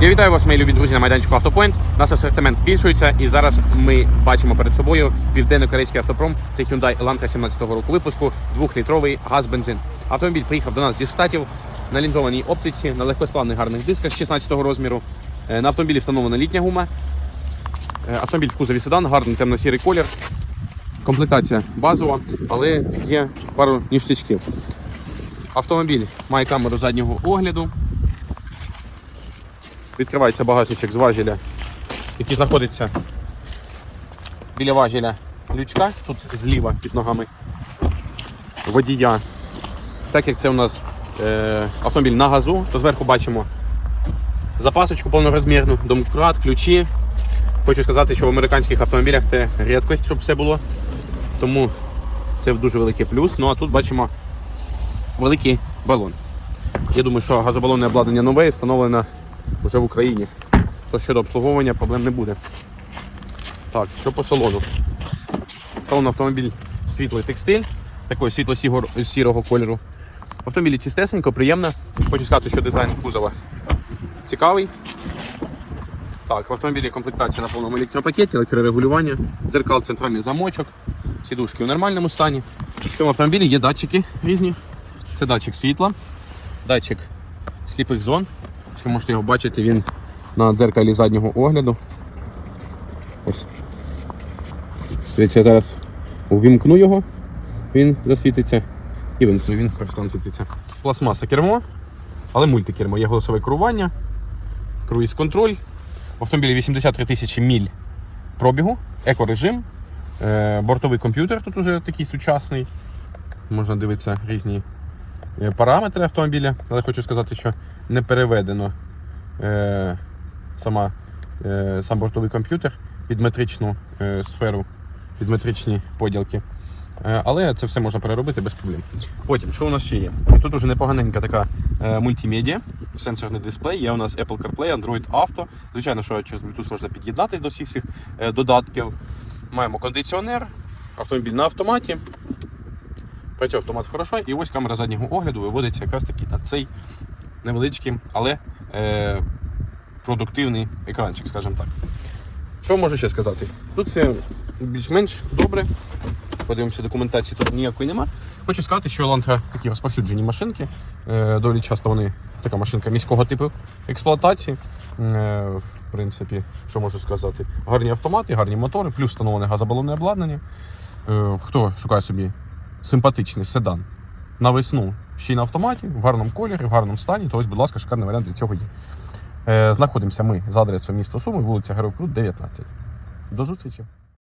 Я вітаю вас, мої любі друзі, на майданчику Автопоінт. Наш асортимент збільшується, і зараз ми бачимо перед собою південно-корейський автопром. Це Hyundai Elantra 17-го року випуску, двохлітровий газ-бензин. Автомобіль приїхав до нас зі штатів на лінзованій оптиці, на легкосплавних гарних дисках 16-го розміру. Е, На автомобілі встановлена літня гума. Е, Автомобіль в кузові седан, гарний темно-сірий колір. Комплектація базова, але є пару ніштячків. Автомобіль має камеру заднього огляду. Відкривається багажничок з важеля, який знаходиться біля важеля лючка, тут зліва під ногами водія. Так як це у нас е, автомобіль на газу, то зверху бачимо запасочку повнорозмірну, домкрат, ключі. Хочу сказати, що в американських автомобілях це рідкость, щоб все було. Тому це дуже великий плюс. Ну а тут бачимо великий балон. Я думаю, що газобалонне обладнання нове встановлено вже в Україні. То щодо обслуговування проблем не буде. Так, що по салону? Салон автомобіль світлий текстиль, такого світло-сірого кольору. В автомобілі чистесенько, приємно. Хочу сказати, що дизайн кузова цікавий. Так, в автомобілі комплектація на повному електропакеті, електрорегулювання, дзеркал, центральний замочок, сідушки в нормальному стані. В цьому автомобілі є датчики різні. Це датчик світла, датчик сліпих зон. Ви можете його бачити, він на дзеркалі заднього огляду. Ось. Дивіться, я зараз увімкну його, він засвітиться. І вимкну, він просто світиться. Пластмаса кермо, але мультикермо. Є голосове керування, круїз контроль. В автомобілі 83 тисячі міль пробігу, екорежим, е, бортовий комп'ютер тут уже такий сучасний. Можна дивитися різні параметри автомобіля, але хочу сказати, що не переведено е, сама, е, сам бортовий комп'ютер під метричну е, сферу, під метричні поділки. Е, але це все можна переробити без проблем. Потім, що у нас ще є? Тут уже непоганенька така е, мультимедіа, сенсорний дисплей, є у нас Apple CarPlay, Android Auto. Звичайно, що через Bluetooth можна під'єднатися до всіх цих е, додатків. Маємо кондиціонер, автомобіль на автоматі. Працює автомат хорошо, і ось камера заднього огляду виводиться якраз таки на цей невеличкий, але е, продуктивний екранчик, скажімо так. Що можу ще сказати? Тут все більш-менш добре. Подивимося, документації тут ніякої нема. Хочу сказати, що Elantra такі розповсюджені машинки. Е, доволі часто вони така машинка міського типу експлуатації. Е, в принципі, що можу сказати? Гарні автомати, гарні мотори, плюс встановлене газобалонне обладнання. Е, хто шукає собі симпатичний седан на весну ще й на автоматі, в гарному кольорі, в гарному стані, то ось, будь ласка, шикарний варіант для цього є. Е, знаходимося ми за адресою міста Суми, вулиця Героїв Крут, 19. До зустрічі!